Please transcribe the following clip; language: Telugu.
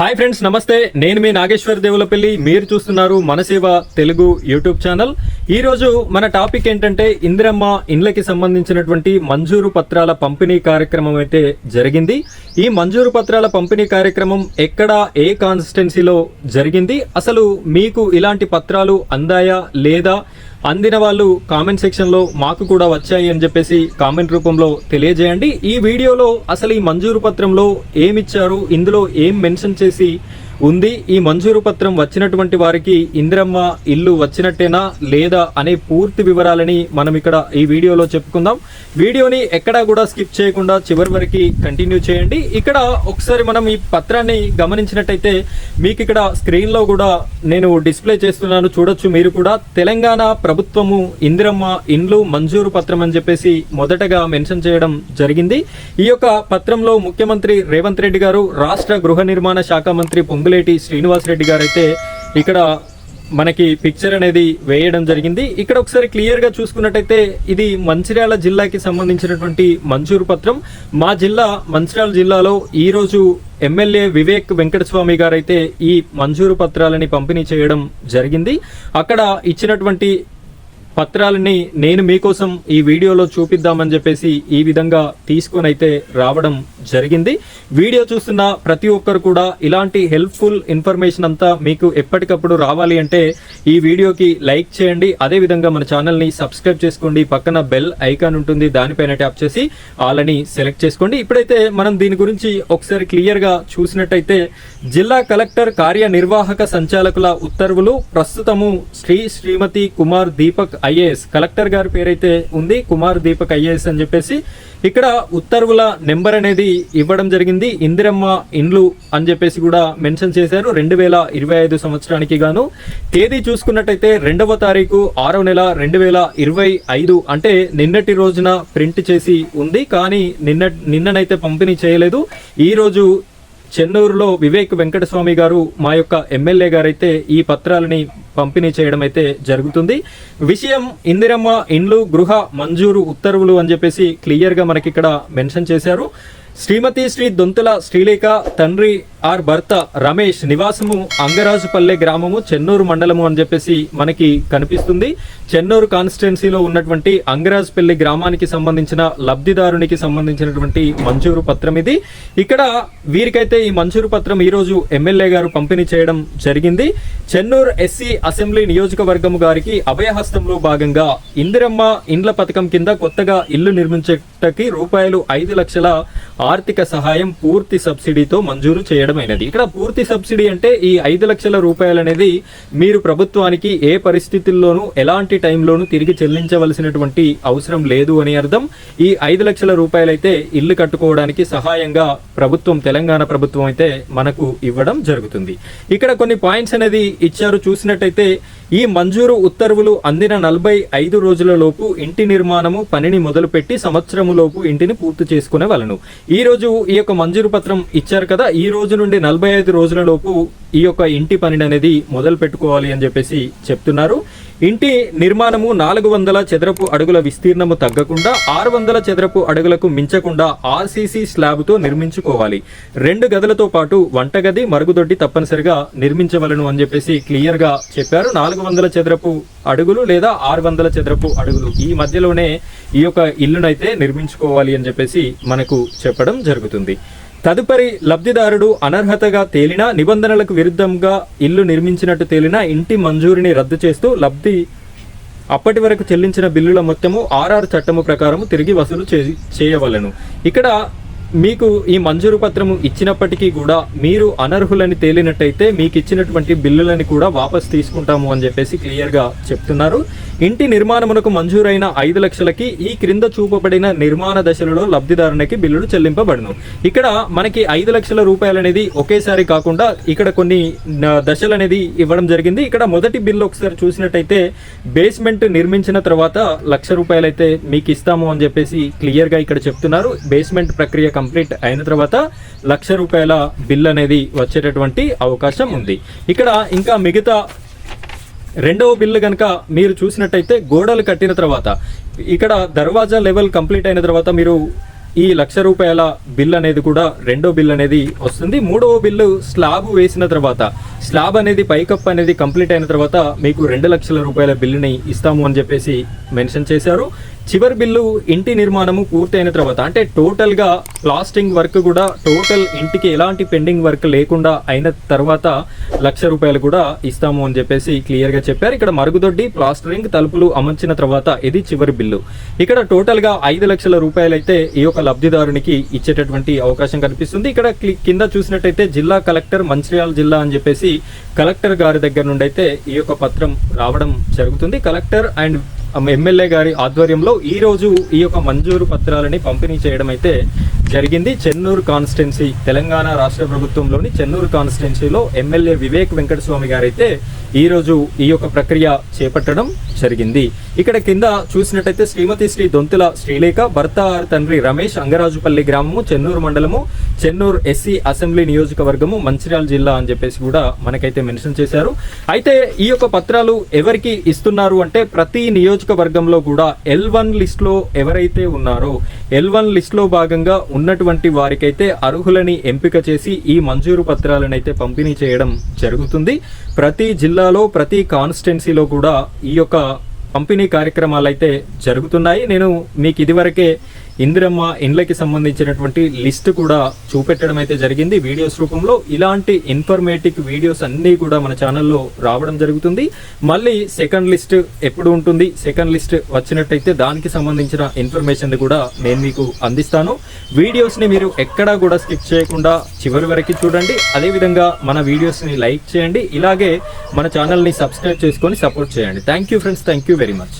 హాయ్ ఫ్రెండ్స్ నమస్తే. నేను మీ నాగేశ్వర్ దేవులపల్లి. మీరు చూస్తున్నారు మనసేవ తెలుగు యూట్యూబ్ ఛానల్. ఈరోజు మన టాపిక్ ఏంటంటే ఇందిరమ్మ ఇండ్లకి సంబంధించినటువంటి మంజూరు పత్రాల పంపిణీ కార్యక్రమం అయితే జరిగింది. ఈ మంజూరు పత్రాల పంపిణీ కార్యక్రమం ఎక్కడ ఏ కాన్స్టిట్యున్సీలో జరిగింది? అసలు మీకు ఇలాంటి పత్రాలు అందాయా లేదా? అందిన వాళ్ళు కామెంట్ సెక్షన్లో మాకు కూడా వచ్చాయి అని చెప్పేసి కామెంట్ రూపంలో తెలియజేయండి. ఈ వీడియోలో అసలు ఈ మంజూరు పత్రంలో ఏమిచ్చారు? ఇందులో ఏం మెన్షన్ చేసి ఉంది. ఈ మంజూరు పత్రం వచ్చినటువంటి వారికి ఇందిరమ్మ ఇల్లు వచ్చినట్టేనా లేదా అనే పూర్తి వివరాలని మనం ఇక్కడ ఈ వీడియోలో చెప్పుకుందాం. వీడియోని ఎక్కడా కూడా స్కిప్ చేయకుండా చివరి వరకు కంటిన్యూ చేయండి. ఇక్కడ ఒకసారి మనం ఈ పత్రాన్ని గమనించినట్టయితే మీకు ఇక్కడ స్క్రీన్లో కూడా నేను డిస్ప్లే చేస్తున్నాను. చూడొచ్చు మీరు కూడా. తెలంగాణ ప్రభుత్వము ఇందిరమ్మ ఇండ్లు మంజూరు పత్రం అని చెప్పేసి మొదటగా మెన్షన్ చేయడం జరిగింది. ఈ యొక్క పత్రంలో ముఖ్యమంత్రి రేవంత్ రెడ్డి గారు రాష్ట్ర గృహ నిర్మాణ శాఖ మంత్రి పొంగులేటి శ్రీనివాస్ రెడ్డి గారు అయితే ఇక్కడ మనకి పిక్చర్ అనేది వేయడం జరిగింది. ఇక్కడ ఒకసారి క్లియర్గా చూసుకున్నట్టయితే ఇది మంచిర్యాల జిల్లాకి సంబంధించినటువంటి మంజూరు పత్రం. మా జిల్లా మంచిర్యాల జిల్లాలో ఈ రోజు ఎమ్మెల్యే వివేక్ వెంకటస్వామి గారు అయితే ఈ మంజూరు పత్రాలని పంపిణీ చేయడం జరిగింది. అక్కడ ఇచ్చినటువంటి పత్రాలని నేను మీకోసం ఈ వీడియోలో చూపిద్దామని చెప్పేసి ఈ విధంగా తీసుకొని అయితే రావడం జరిగింది. వీడియో చూస్తున్న ప్రతి ఒక్కరు కూడా ఇలాంటి హెల్ప్ఫుల్ ఇన్ఫర్మేషన్ అంతా మీకు ఎప్పటికప్పుడు రావాలి అంటే ఈ వీడియోకి లైక్ చేయండి. అదే విధంగా మన ఛానల్ని సబ్స్క్రైబ్ చేసుకోండి. పక్కన బెల్ ఐకాన్ ఉంటుంది. దానిపైన ట్యాప్ చేసి ఆలని సెలెక్ట్ చేసుకోండి. ఇప్పుడైతే మనం దీని గురించి ఒకసారి క్లియర్గా చూసినట్టయితే జిల్లా కలెక్టర్ కార్యనిర్వాహక సంచాలకుల ఉత్తర్వులు ప్రస్తుతము శ్రీ శ్రీమతి కుమార్ దీపక్ ఐఏఎస్. కలెక్టర్ గారి పేరైతే ఉంది కుమార్ దీపక్ ఐఏఎస్ అని చెప్పేసి. ఇక్కడ ఉత్తర్వుల నెంబర్ అనేది ఇవ్వడం జరిగింది. ఇందిరమ్మ ఇండ్లు అని చెప్పేసి కూడా మెన్షన్ చేశారు. రెండు వేల ఇరవై ఐదు సంవత్సరానికి గాను. తేదీ చూసుకున్నట్టయితే రెండవ తారీఖు ఆరో నెల రెండు వేల ఇరవై ఐదు అంటే నిన్నటి రోజున ప్రింట్ చేసి ఉంది. కానీ నిన్న నిన్ననైతే పంపిణీ చేయలేదు. ఈ రోజు చెన్నూరులో వివేక్ వెంకటస్వామి గారు మా యొక్క ఎమ్మెల్యే గారైతే ఈ పత్రాలని పంపిణీ చేయడం అయితే జరుగుతుంది. విషయం ఇందిరమ్మ ఇండ్లు గృహ మంజూరు ఉత్తర్వులు అని చెప్పేసి క్లియర్గా మనకి ఇక్కడ మెన్షన్ చేశారు. శ్రీమతి శ్రీ దొంతుల శ్రీలేఖ తండ్రి ఆర్ భర్త రమేష్ నివాసము అంగరాజుపల్లె గ్రామము చెన్నూరు మండలము అని చెప్పేసి మనకి కనిపిస్తుంది. చెన్నూరు కాన్స్టిట్యున్సీలో ఉన్నటువంటి అంగరాజుపల్లి గ్రామానికి సంబంధించిన లబ్ధిదారునికి సంబంధించినటువంటి మంజూరు పత్రం ఇది. ఇక్కడ వీరికైతే ఈ మంజూరు పత్రం ఈ రోజు ఎమ్మెల్యే గారు పంపిణీ చేయడం జరిగింది. చెన్నూరు ఎస్సీ అసెంబ్లీ నియోజకవర్గం గారికి అభయహస్తంలో భాగంగా ఇందిరమ్మ ఇండ్ల పథకం కింద కొత్తగా ఇల్లు నిర్మించేటకి రూపాయలు ఐదు లక్షల ఆర్థిక సహాయం పూర్తి సబ్సిడీతో మంజూరు చేయడమైనది. ఇక్కడ పూర్తి సబ్సిడీ అంటే ఈ ఐదు లక్షల రూపాయలు అనేది మీరు ప్రభుత్వానికి ఏ పరిస్థితుల్లోనూ ఎలాంటి టైంలోనూ తిరిగి చెల్లించవలసినటువంటి అవసరం లేదు అని అర్థం. ఈ ఐదు లక్షల రూపాయలైతే ఇల్లు కట్టుకోవడానికి సహాయంగా ప్రభుత్వం తెలంగాణ ప్రభుత్వం అయితే మనకు ఇవ్వడం జరుగుతుంది. ఇక్కడ కొన్ని పాయింట్స్ అనేది ఇచ్చారు. చూసినట్టయితే ఈ మంజూరు ఉత్తర్వులు అందిన నలభై ఐదు రోజుల లోపు ఇంటి నిర్మాణము పనిని మొదలుపెట్టి సంవత్సరము లోపు ఇంటిని పూర్తి చేసుకునే వలను. ఈ ఈ రోజు ఈ యొక్క మంజూరు పత్రం ఇచ్చారు కదా ఈ రోజు నుండి నలభై ఐదు రోజుల లోపు ఈ యొక్క ఇంటి పనిని అనేది మొదలు పెట్టుకోవాలి అని చెప్పేసి చెప్తున్నారు. ఇంటి నిర్మాణము నాలుగు వందల చదరపు అడుగుల విస్తీర్ణము తగ్గకుండా ఆరు వందల చదరపు అడుగులకు మించకుండా ఆర్సీసీ స్లాబ్తో నిర్మించుకోవాలి. రెండు గదులతో పాటు వంటగది మరుగుదొడ్డి తప్పనిసరిగా నిర్మించవలను అని చెప్పేసి క్లియర్గా చెప్పారు. నాలుగు వందల చదరపు అడుగులు లేదా ఆరు వందల చదరపు అడుగులు ఈ మధ్యలోనే ఈ యొక్క ఇల్లునైతే నిర్మించుకోవాలి అని చెప్పేసి మనకు చెప్పడం జరుగుతుంది. తదుపరి లబ్ధిదారుడు అనర్హతగా తేలిన నిబంధనలకు విరుద్ధంగా ఇల్లు నిర్మించినట్టు తేలిన ఇంటి మంజూరిని రద్దు చేస్తూ లబ్ధి అప్పటి వరకు చెల్లించిన బిల్లుల మొత్తము ఆర్ఆర్ చట్టము ప్రకారం తిరిగి వసూలు చే- చేయవలెను. ఇక్కడ మీకు ఈ మంజూరు పత్రము ఇచ్చినప్పటికీ కూడా మీరు అనర్హులని తేలినట్టయితే మీకు ఇచ్చినటువంటి బిల్లులని కూడా వాపస్ తీసుకుంటాము అని చెప్పేసి క్లియర్గా చెప్తున్నారు. ఇంటి నిర్మాణమునకు మంజూరైన ఐదు లక్షలకి ఈ క్రింద చూపబడిన నిర్మాణ దశలలో లబ్ధిదారునికి బిల్లులు చెల్లింపబడును. ఇక్కడ మనకి ఐదు లక్షల రూపాయలు అనేది ఒకేసారి కాకుండా ఇక్కడ కొన్ని దశలు అనేది ఇవ్వడం జరిగింది. ఇక్కడ మొదటి బిల్లు ఒకసారి చూసినట్టయితే బేస్మెంట్ నిర్మించిన తర్వాత లక్ష రూపాయలు అయితే మీకు ఇస్తాము అని చెప్పేసి క్లియర్గా ఇక్కడ చెప్తున్నారు. బేస్మెంట్ ప్రక్రియ కంప్లీట్ అయిన తర్వాత లక్ష రూపాయల బిల్ అనేది వచ్చేటటువంటి అవకాశం ఉంది. ఇక్కడ ఇంకా మిగతా రెండవ బిల్లు కనుక మీరు చూసినట్టయితే గోడలు కట్టిన తర్వాత ఇక్కడ దర్వాజా లెవెల్ కంప్లీట్ అయిన తర్వాత మీరు ఈ లక్ష రూపాయల బిల్ అనేది కూడా రెండో బిల్ అనేది వస్తుంది. మూడవ బిల్లు స్లాబ్ వేసిన తర్వాత స్లాబ్ అనేది పైకప్ అనేది కంప్లీట్ అయిన తర్వాత మీకు రెండు లక్షల రూపాయల బిల్లుని ఇస్తాము అని చెప్పేసి మెన్షన్ చేశారు. చివరి బిల్లు ఇంటి నిర్మాణము పూర్తయిన తర్వాత అంటే టోటల్గా ప్లాస్టింగ్ వర్క్ కూడా టోటల్ ఇంటికి ఎలాంటి పెండింగ్ వర్క్ లేకుండా అయిన తర్వాత లక్ష రూపాయలు కూడా ఇస్తాము అని చెప్పేసి క్లియర్గా చెప్పారు. ఇక్కడ మరుగుదొడ్డి ప్లాస్టరింగ్ తలుపులు అమర్చిన తర్వాత ఇది చివరి బిల్లు. ఇక్కడ టోటల్గా ఐదు లక్షల రూపాయలు అయితే ఈ యొక్క లబ్ధిదారునికి ఇచ్చేటటువంటి అవకాశం కనిపిస్తుంది. ఇక్కడ కింద చూసినట్టయితే జిల్లా కలెక్టర్ మంచిర్యాల జిల్లా అని చెప్పేసి కలెక్టర్ గారి దగ్గర నుండి అయితే ఈ యొక్క పత్రం రావడం జరుగుతుంది. కలెక్టర్ అండ్ ఎమ్మెల్యే గారి ఆధ్వర్యంలో ఈ రోజు ఈ యొక్క మంజూరు పత్రాలని పంపిణీ చేయడం అయితే జరిగింది. చెన్నూరు కాన్స్టిట్యున్సీ తెలంగాణ రాష్ట్ర ప్రభుత్వంలోని చెన్నూరు కాన్స్టిట్యున్సీలో ఎమ్మెల్యే వివేక్ వెంకటస్వామి గారైతే ఈ రోజు ఈ యొక్క ప్రక్రియ చేపట్టడం జరిగింది. ఇక్కడ కింద చూసినట్టయితే శ్రీమతి శ్రీ దొంతుల శ్రీలేఖ భర్త తండ్రి రమేష్ అంగరాజుపల్లి గ్రామము చెన్నూరు మండలము చెన్నూరు ఎస్సీ అసెంబ్లీ నియోజకవర్గము మంచిర్యాల జిల్లా అని చెప్పేసి కూడా మనకైతే మెన్షన్ చేశారు. అయితే ఈ యొక్క పత్రాలు ఎవరికి ఇస్తున్నారు అంటే ప్రతి నియోజకవర్గంలో కూడా ఎల్ వన్ లిస్ట్లో ఎవరైతే ఉన్నారో ఎల్ వన్ లిస్ట్లో భాగంగా ఉన్నటువంటి వారికైతే అర్హులని ఎంపిక చేసి ఈ మంజూరు పత్రాలను అయితే పంపిణీ చేయడం జరుగుతుంది. ప్రతి జిల్లాలో ప్రతి కాన్స్టిట్యున్సీలో కూడా ఈ యొక్క పంపిణీ కార్యక్రమాలు అయితే జరుగుతున్నాయి. నేను మీకు ఇదివరకే ఇందిరమ్మ ఇండ్లకి సంబంధించినటువంటి లిస్ట్ కూడా చూపెట్టడం అయితే జరిగింది. వీడియోస్ రూపంలో ఇలాంటి ఇన్ఫర్మేటివ్ వీడియోస్ అన్నీ కూడా మన ఛానల్లో రావడం జరుగుతుంది. మళ్ళీ సెకండ్ లిస్ట్ ఎప్పుడు ఉంటుంది? సెకండ్ లిస్ట్ వచ్చినట్టయితే దానికి సంబంధించిన ఇన్ఫర్మేషన్ కూడా నేను మీకు అందిస్తాను. వీడియోస్ని మీరు ఎక్కడా కూడా స్కిప్ చేయకుండా చివరి వరకు చూడండి. అదేవిధంగా మన వీడియోస్ని లైక్ చేయండి. ఇలాగే మన ఛానల్ని సబ్స్క్రైబ్ చేసుకొని సపోర్ట్ చేయండి. Thank you friends thank you very much